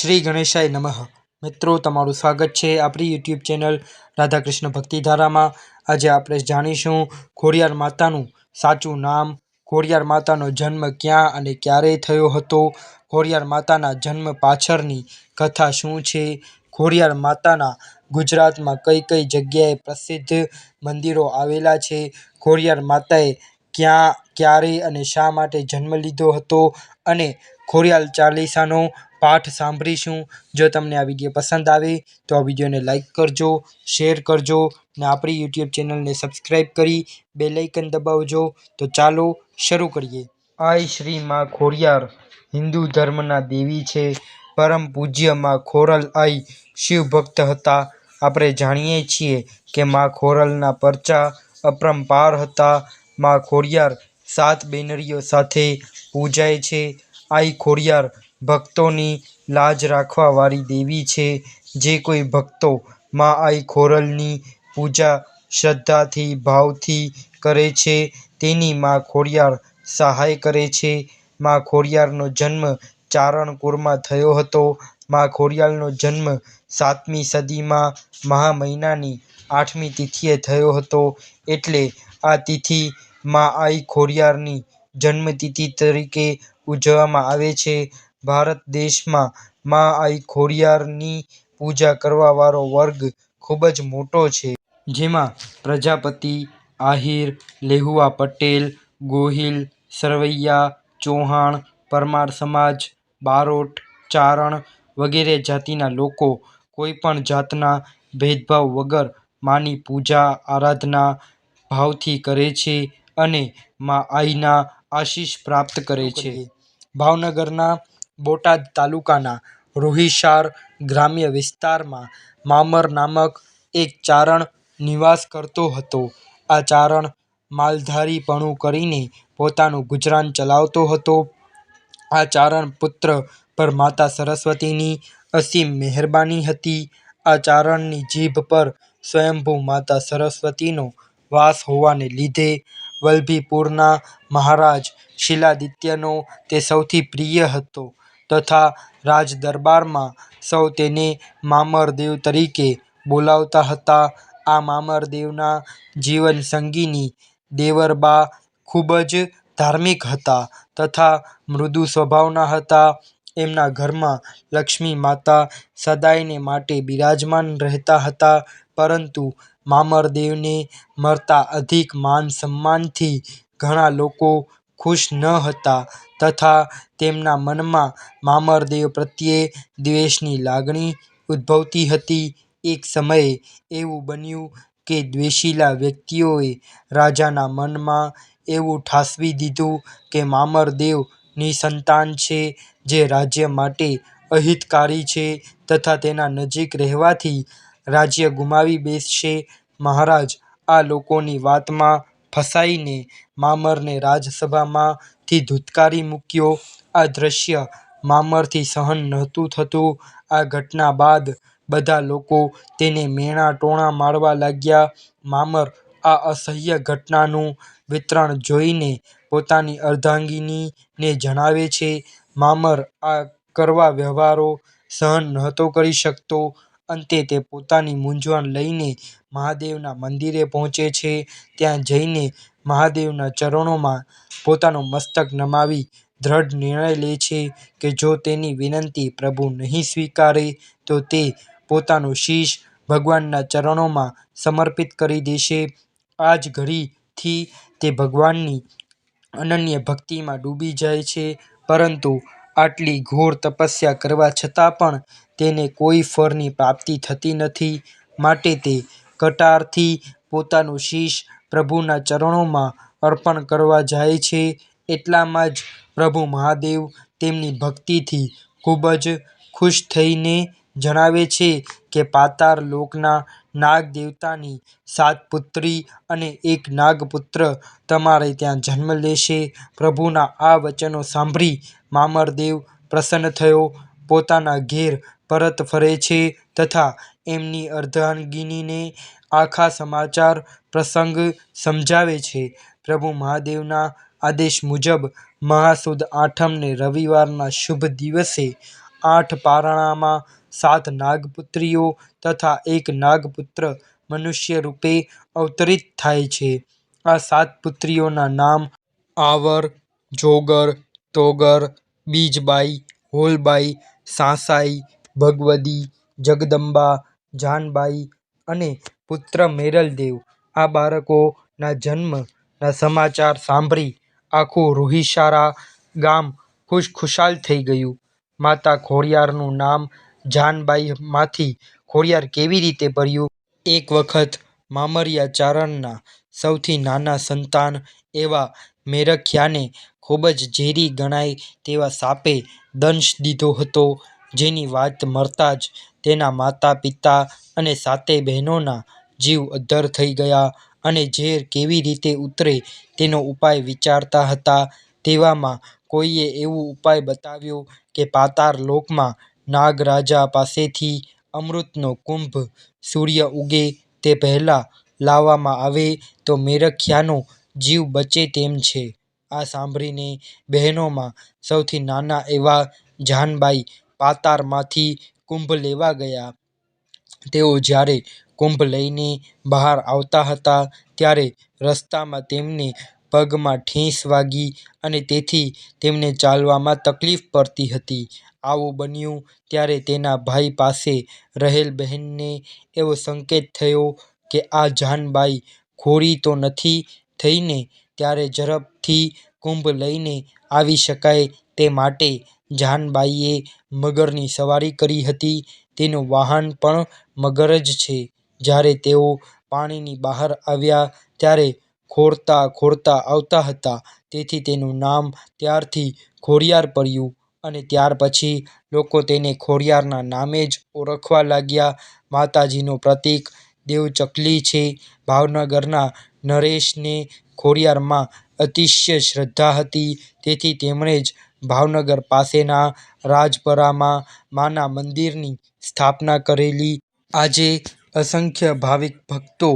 શ્રી ગણેશાય નમઃ. મિત્રો, તમારું સ્વાગત છે આપણી યુટ્યુબ ચેનલ રાધાકૃષ્ણ ભક્તિધારામાં. આજે આપણે જાણીશું ખોડિયાર માતાનું સાચું નામ. ખોડિયાર માતાનો જન્મ ક્યાં અને ક્યારે થયો હતો? ખોડિયાર માતાના જન્મ પાછળની કથા શું છે? ખોડિયાર માતાના ગુજરાતમાં કઈ કઈ જગ્યાએ પ્રસિદ્ધ મંદિરો આવેલા છે? ખોડિયાર માતાએ ક્યાં, ક્યારે અને શા માટે જન્મ લીધો હતો? અને ખોડિયાર ચાલીસાનો પાઠ સાંભળીશું. જો તમને આ વીડિયો પસંદ આવે, તો આ વિડીયોને લાઇક કરજો, શેર કરજો ને આપણી યુટ્યુબ ચેનલને સબસ્ક્રાઈબ કરી બે આઇકન દબાવજો. તો ચાલો શરૂ કરીએ. આઈ શ્રી માં ખોડિયાર, હિન્દુ ધર્મના દેવી છે. પરમ પૂજ્યમાં ખોરલ આઈ શિવ ભક્ત હતા. આપણે જાણીએ છીએ કે માં ખોરલના પરચા અપરંપાર હતા. માં ખોડિયાર સાત બેનરીઓ સાથે પૂજાય છે. આઈ ખોડિયાર ભક્તોની લાજ રાખવાવાળી દેવી છે. જે કોઈ ભક્તો મા આઈ ખોરલની પૂજા શ્રદ્ધાથી, ભાવથી કરે છે, તેની મા ખોડિયાર સહાય કરે છે. મા ખોડિયારનો જન્મ ચારણકુરમાં થયો હતો. મા ખોડિયારનો જન્મ સાતમી સદીમાં મહા મહિનાની આઠમી તિથિએ થયો હતો. એટલે આ તિથિ મા આઈ ખોડિયારની જન્મતિથિ તરીકે ઉજવવામાં આવે છે. ભારત દેશમાં માં આઈ ખોડિયારની પૂજા કરવાવાળો વર્ગ ખૂબ જ મોટો છે. જેમાં પ્રજાપતિ, આહિર, લેહુઆ પટેલ, ગોહિલ, સરવૈયા, ચૌહાણ, પરમાર સમાજ, બારોટ, ચારણ વગેરે જાતિના લોકો કોઈપણ જાતના ભેદભાવ વગર માની પૂજા, આરાધના ભાવથી કરે છે અને મા આઈના આશીષ પ્રાપ્ત કરે છે. ભાવનગરના બોટાદ તાલુકાના રોહિસાર ગ્રામ્ય વિસ્તારમાં મામર નામક એક ચારણ નિવાસ કરતો હતો. આ ચારણ માલધારીપણું કરીને પોતાનું ગુજરાન ચલાવતો હતો. આ ચારણ પુત્ર પર માતા સરસ્વતીની અસીમ મહેરબાની હતી. આ ચારણની જીભ પર સ્વયંભૂ માતા સરસ્વતીનો વાસ હોવાને લીધે વલ્લભીપુરના મહારાજ શિલાદિત્યનો તે સૌથી પ્રિય હતો. તથા રાજદરબારમાં સૌ તેને મામરદેવ તરીકે બોલાવતા હતા. આ મામરદેવના જીવનસંગીની દેવરબા ખૂબ જ ધાર્મિક હતા તથા મૃદુ સ્વભાવના હતા. એમના ઘરમાં લક્ષ્મી માતા સદાયને માટે બિરાજમાન રહેતા હતા, પરંતુ મામરદેવને મળતા અધિક માન સન્માનથી ઘણા લોકો ખુશ ન હતા તથા તેમના મનમાં મામરદેવ પ્રત્યે દ્વેષની લાગણી ઉદ્ભવતી હતી. એક સમયે એવું બન્યું કે દ્વેષીલા વ્યક્તિઓએ રાજાના મનમાં એવું ઠાસવી દીધું કે મામરદેવ સંતાન છે, જે રાજ્ય માટે અહિતકારી છે તથા તેના નજીક રહેવાથી રાજ્ય ગુમાવી બેસશે. મહારાજ આ લોકોની વાતમાં ફસાઈને મામરને રાજસભામાંથી ધુત્કારી મૂક્યો. આ દ્રશ્ય મામરથી સહન નહોતું થતું. આ ઘટના બાદ બધા લોકો તેને મેણા ટોણા મારવા લાગ્યા. મામર આ અસહ્ય ઘટનાનું વિતરણ જોઈને પોતાની અર્ધાંગિનીને જણાવે છે, મામર આ કરવા વ્યવહારો સહન નહોતો કરી શકતો. અંતે તે પોતાની મૂંઝવણ લઈને મહાદેવના મંદિરે પહોંચે છે. ત્યાં જઈને મહાદેવના ચરણોમાં પોતાનું મસ્તક નમાવી દ્રઢ નિર્ણય લે છે કે જો તેની વિનંતી પ્રભુ નહીં સ્વીકારે, તો તે પોતાનું શીશ ભગવાનના ચરણોમાં સમર્પિત કરી દેશે. આ જ ઘડીથી તે ભગવાનની અનન્ય ભક્તિમાં ડૂબી જાય છે, પરંતુ આટલી ઘોર તપસ્યા કરવા છતાં પણ તેને કોઈ ફળની પ્રાપ્તિ થતી નથી. માટે તે કટારથી પોતાનું શીશ પ્રભુના ચરણોમાં અર્પણ કરવા જાય છે. એટલામાં જ પ્રભુ મહાદેવ તેમની ભક્તિથી ખૂબ જ ખુશ થઈને જણાવે છે કે પાતાળ લોકના નાગ દેવતાની સાત પુત્રી અને એક નાગપુત્ર તમારે ત્યાં જન્મ લેશે. પ્રભુના આ વચનો સાંભળી મામરદેવ પ્રસન્ન થયો. પોતાના ઘેર પરત ફરે છે તથા એમની અર્ધાંગિનીને આખા સમાચાર પ્રસંગ સમજાવે છે. પ્રભુ મહાદેવના આદેશ મુજબ મહાસુદ આઠમને રવિવારના શુભ દિવસે આઠ પારણામાં સાત નાગપુત્રીઓ તથા એક નાગપુત્ર મનુષ્ય રૂપે અવતરિત થાય છે. આ સાત પુત્રીઓના નામ આવર, જોગર, તોગર, બીજબાઈ, હોલબાઈ, સાંસાઈ, ભગવદી, જગદંબા, જાનબાઈ અને પુત્ર મેરલદેવ. આ બાળકોના જન્મના સમાચાર સાંભળી આખું રોહિસારા ગામ ખુશખુશાલ થઈ ગયું. માતા ખોડિયારનું નામ જાનબાઈ માંથી ખોડિયાર કેવી રીતે ભર્યું એક વખત મામરિયા ચારણના સૌથી નાના સંતાન એવા મેરખિયાને ખૂબ જ ઝેરી ગણાય તેવા સાપે દંશ દીધો હતો. જેની વાત મળતાં જ તેના માતા-પિતા અને સાતે બહેનોના જીવ અદ્ધર થઈ ગયા અને ઝેર કેવી રીતે ઉતરે તેનો ઉપાય વિચારતા હતા. તેવામાં કોઈએ એવો ઉપાય બતાવ્યો કે પાતાળ લોકમાં નાગરાજા પાસેથી અમૃતનો કુંભ સૂર્ય ઉગે તે પહેલાં લાવવામાં આવે તો મેરખિયાનો જીવ બચે તેમ છે. આ સાંભળીને બહેનોમાં સૌથી નાના એવા જાનબાઈ પાતારમાંથી કુંભ લેવા ગયા. તેઓ જ્યારે કુંભ લઈને બહાર આવતા હતા ત્યારે રસ્તામાં તેમને પગમાં ઠેસ વાગી અને તેથી તેમને ચાલવામાં તકલીફ પડતી હતી. આવું બન્યું ત્યારે તેના ભાઈ પાસે રહેલ બહેનને એવો સંકેત થયો કે આ જાનબાઈ ઘોડી તો નથી થઈને ત્યારે ઝડપથી કુંભ લઈને આવી શકાય તે માટે જાનબાઈએ મગરની સવારી કરી હતી. તેનું વાહન પણ મગર જ છે. જ્યારે તેઓ પાણીની બહાર આવ્યા ત્યારે ખોરતા ખોરતા આવતા હતા તેથી તેનું નામ ત્યારથી ખોડિયાર પડ્યું અને ત્યાર પછી લોકો તેને ખોડિયારના નામે જ ઓળખવા લાગ્યા. માતાજીનું પ્રતીક દેવચકલી છે. ભાવનગરના નરેશને ખોડિયારમાં અતિશય શ્રદ્ધા હતી તેથી તેમણે જ ભાવનગર પાસેના રાજપરામાં માના મંદિરની સ્થાપના કરેલી. આજે અસંખ્ય ભાવિક ભક્તો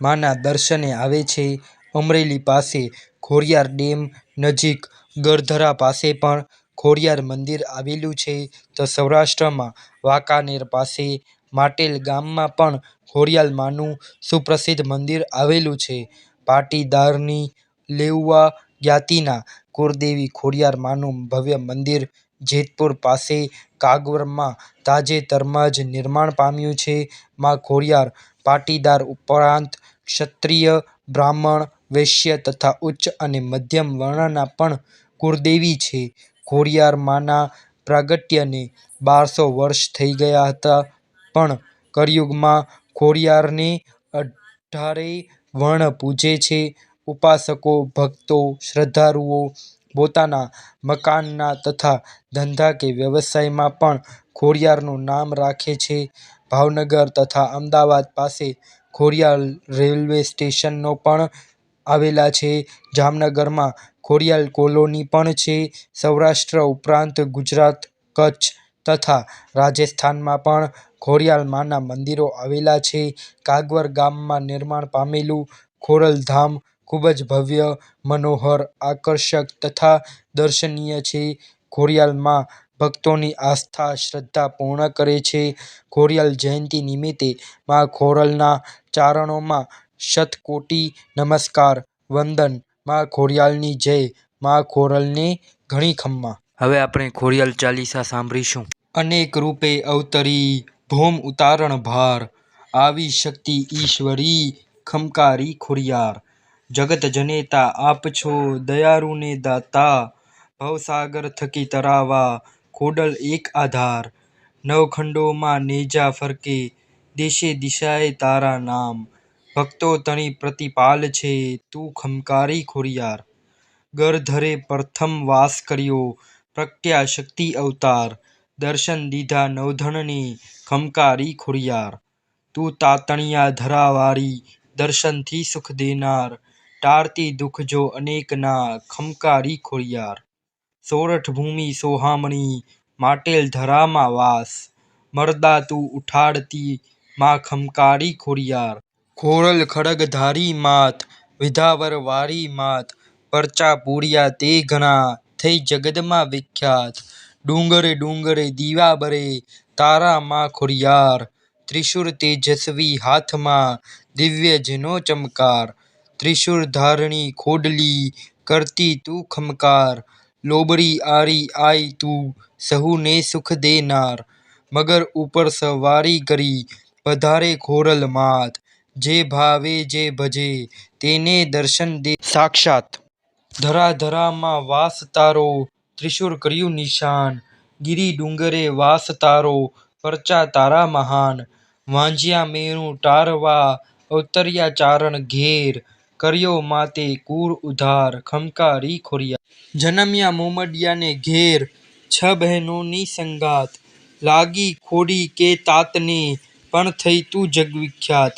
માના દર્શને આવે છે. અમરેલી પાસે ખોડિયાર ડેમ નજીક ગરધરા પાસે પણ ખોડિયાર મંદિર આવેલું છે તો સૌરાષ્ટ્રમાં વાંકાનેર પાસે માટેલ ગામમાં પણ ખોડિયારમાંનું સુપ્રસિદ્ધ મંદિર આવેલું છે. પાટીદારની લેઉવા જ્ઞાતિના કુળદેવી ખોડિયારમાંનું ભવ્ય મંદિર જેતપુર પાસે કાગવરમાં તાજેતરમાં જ નિર્માણ પામ્યું છે. મા ખોડિયાર પાટીદાર ઉપરાંત ક્ષત્રિય, બ્રાહ્મણ, વૈશ્ય તથા ઉચ્ચ અને મધ્યમ વર્ણના પણ કુળદેવી છે. ખોડિયાર માના પ્રાગટ્યને બારસો વર્ષ થઈ ગયા હતા પણ કળિયુગમાં ખોડિયારને અઢારેય વર્ણ પૂજે છે. ઉપાસકો, ભક્તો, શ્રદ્ધાળુઓ પોતાના મકાનના તથા ધંધા કે વ્યવસાયમાં પણ ખોડિયારનું નામ રાખે છે. ભાવનગર તથા અમદાવાદ પાસે ખોડિયાર રેલવે સ્ટેશનનો પણ આવેલા છે. જામનગરમાં ખોડિયાર કોલોની પણ છે. સૌરાષ્ટ્ર ઉપરાંત ગુજરાત, કચ્છ તથા રાજસ્થાનમાં પણ ખોડિયાર માના મંદિરો આવેલા છે. કાગવર ગામમાં નિર્માણ પામેલું ખોડલધામ ખૂબ જ ભવ્ય, મનોહર, આકર્ષક તથા દર્શનીય છે. ખોડિયાર મા ભક્તોની આસ્થા, શ્રદ્ધા પૂર્ણ કરે છે. ખોડિયાર જયંતિ નિમિત્તે મા ખોરલના ચરણોમાં શતકોટી નમસ્કાર, વંદન. મા ખોરિયાલની જય. મા ખોરલને ઘણી ખમ્મા હવે આપણે ખોડિયાર ચાલીસા સાંભળીશું. અનેક રૂપે અવતરી ભૌમ ઉતારણ ભાર, આવી શક્તિ ઈશ્વરી ખમકારી ખોડિયાર. જગત જનેતા આપ છો દયારુને દાતા, ભવસાગર થકી તરાવા ખોડલ એક આધાર. નવખંડોમાં નેજા ફરકે, દેશે દિશાએ તારા નામ, ભક્તો તણી પ્રતિપાલ છે તું ખમકારી ખોરિયાર. ગરધરે પ્રથમ વાસ કર્યો, પ્રગટ્યા શક્તિ અવતાર, દર્શન દીધા નવધણની ખમકારી ખોરિયાર. તું તાતણિયા ધરાવારી દર્શનથી સુખ દેનાર, ટાળતી દુઃખ જો અનેકના ખમકારી ખોરિયાર. સોરઠ ભૂમિ સોહામણી, માટેલ ધરામાં વાસ, મરદા તું ઉઠાડતી માં ખમકારી ખોડિયાર. ખોડલ ખડગધારી માત, વિધાવર વારી માત, પરચા પૂર્યા તે ઘણા, થઈ જગતમાં વિખ્યાત. ડુંગરે ડુંગરે દીવા બરે તારા મા ખુરિયાર ત્રિશુર તેજસ્વી હાથમાં દિવ્ય જેનો ચમકાર ત્રિશુર ધારણી ખોડલી કરતી તું ખમકાર લોબડી આરી આઈ તું સહુને સુખ દેનાર મગર ઉપર સવારી કરી પધારે ખોરલ માત જે ભાવે, જે ભજે, તેને દર્શન દે. સાક્ષાત ધરા ધરામાં વાસ તારો, ત્રિશુર કર્યું નિશાન. ગિરી ડુંગરે વાસ તારો પરચા તારા મહાન. વાંજ્યા મેરું તારવા અવતર્યા ચારણ ઘેર. કર્યો માતે કુર ઉધાર ખમકારી ખોરિયા. જનમ્યા મોમડીયાને ઘેર, છ બહેનોની સંગાત. લાગી ખોડી કે તાતને, પણ થઈ તું જગવિખ્યાત.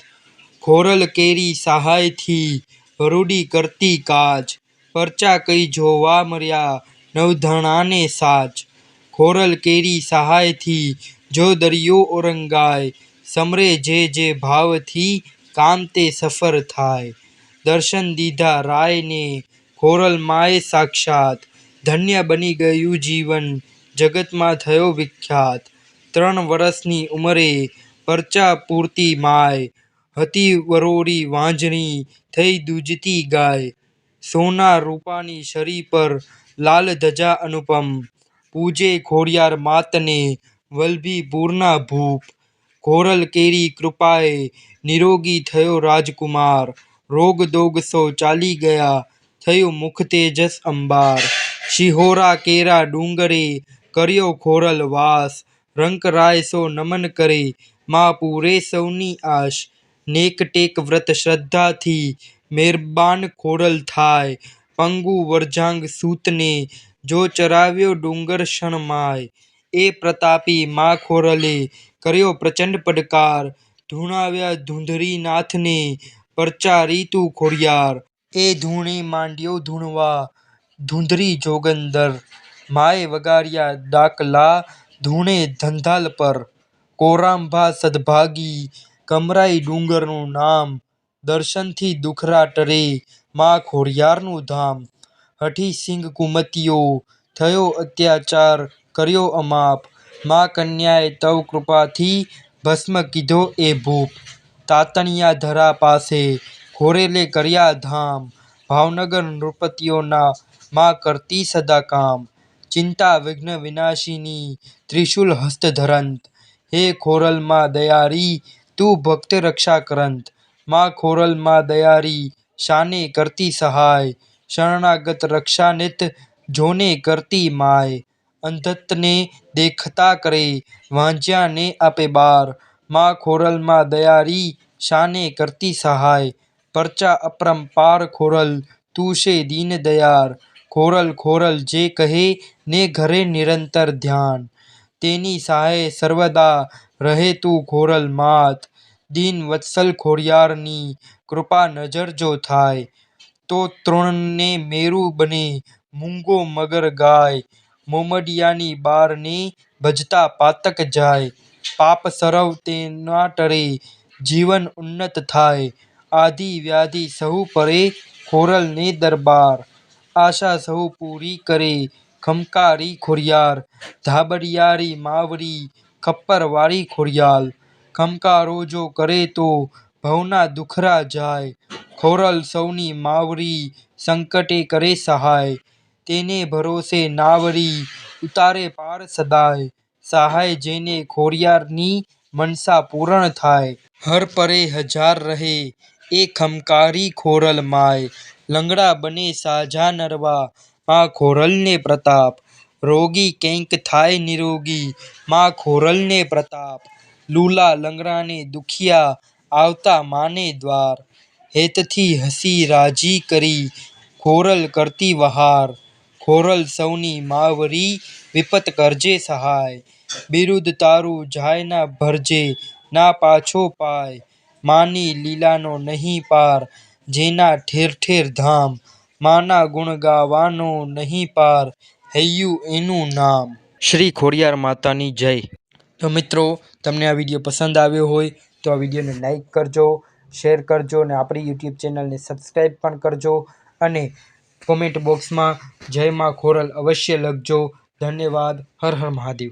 ખોરલ કેરી સહાયથી રૂડી કરતી કાજ પરચા કઈ જોવા મર્યા નવધણાને સાચ. ખોરલ કેરી સહાયથી જો દરિયો ઓરંગાય, સમરે જે જે ભાવથી કામ તે સફર થાય. દર્શન દીધા રાયને ખોરલ માએ સાક્ષાત. ધન્ય બની ગયું જીવન, જગતમાં થયો વિખ્યાત. ત્રણ વર્ષની ઉંમરે પરચા પૂરતી માય હતી વરોરી વાંજણી થઈ દૂજતી ગાય. સોના રૂપાની શરી પર લાલ ધજા અનુપમ. પૂજે ખોડિયાર માતને વલ્લભીપુરના ભૂપ. ઘોરલ કેરી કૃપાએ નિરોગી થયો રાજકુમાર. રોગ દોગ સૌ ચાલી ગયા, થયો મુખ તેજસ અંબાર. શિહોરા કેરા ડુંગરે કર્યો ખોરલ વાસ. રંકરાય સો નમન કરે, મા પૂરે સૌની આસ નેક ટેક વ્રત શ્રદ્ધાથી મહેરબાન ખોરલ થાય. પંગુ વરજાંગ સૂતને જો ચરાવ્યો ડુંગર ક્ષણ માય એ પ્રતાપી મા ખોરલે કર્યો પ્રચંડ પડકાર. ધૂણાવ્યા ધુંધળીનાથને પરચા રીતુ ખોરિયાર એ ધૂણે માંડ્યો ધૂણવા ધૂંધરી જોગંદર. માએ વગાડ્યા ડાકલા ધૂણે ધંધાલ પર. કોરાંભા સદભાગી કમરાઈ ડુંગરનું નામ, દર્શનથી દુખરા ટરે મા ખોડિયારનું ધામ. હઠી સિંહ કુમતીઓ, થયો અત્યાચાર, કર્યો અમાપ. મા કન્યાએ તવ કૃપાથી ભસ્મ કીધો એ ભૂપ. તાતણિયા ધરા પાસે ખોરેલે કર્યા ધામ. ભાવનગર નૃપતિઓના મા કરતી સદા કામ ચિંતા, વિઘ્ન વિનાશીની ત્રિશૂલ હસ્ત ધરંત હે ખોરલ મા દયાળી તું ભક્ત રક્ષા કરંત મા ખોરલમાં દયારી, શાને કરતી સહાય, શરણાગત રક્ષા નિત જોને કરતી માય. અંધતને દેખતા કરે વાંઝ્યાને આપે બાર. મા ખોરલમાં દયારી, શાને કરતી સહાય. પરચા અપરંપાર ખોરલ તું છે દીન દયાર. ખોરલ ખોરલ જે કહે, ને ઘરે નિરંતર ધ્યાન. તેની સહાય સર્વદા રહે તું ખોરલ માત. દીન વત્સલ ખોડિયારની કૃપા નજર જો થાય, તો ત્રણને મેરું બને, મૂંગો મગર ગાય. મોમડીયાની બારને ભજતા પાતક જાય. પાપ સરવ તેના ટરે, જીવન ઉન્નત થાય. આધિ વ્યાધિ સહુ પરે ખોરલને દરબાર. આશા સહુ પૂરી કરે ખમકારી ખોરિયાર. ધાબળિયારી માવડી ખપ્પરવાળી ખોડિયાલ. ખમકારો જો કરે તો ભવના દુખરા જાય. ખોરલ સૌની માવરી સંકટે કરે સહાય. તેને ભરોસે નાવરી ઉતારે પાર સદાય. સહાય જેને ખોરિયારની મનસા પૂર્ણ થાય. હર પરે હજાર રહે એ ખમકારી ખોરલ માય. લંગડા બને સાજા નરવા. આ ખોરલને પ્રતાપ. રોગી કૈંક થાય નિરોગી. મા ખોરલને પ્રતાપ. લૂલા લંગડાને દુખિયા. આવતા માને દ્વાર. હેતથી હસી રાજી કરી. ખોરલ કરતી વહાર. ખોરલ સૌની માવરી વિપત કરજે સહાય. બિરુદ તારું જાય ના ભરજે, ના પાછો પાય. માની લીલાનો નહીં પાર, જેના ઠેર ઠેર ધામ. માના ગુણ ગાવાનો નહીં પાર. હૈયું એનું નામ. શ્રી ખોડિયાર માતાની જય. તો મિત્રો તમને આ વીડિયો પસંદ આવ્યો હોય તો આ વિડીયોને લાઈક કરજો શેર કરજો અને આપણી યુટ્યુબ ચેનલને સબસ્ક્રાઈબ પણ કરજો અને કોમેન્ટ બોક્સમાં જય માં ખોરલ અવશ્ય લખજો. ધન્યવાદ. હર હર મહાદેવ.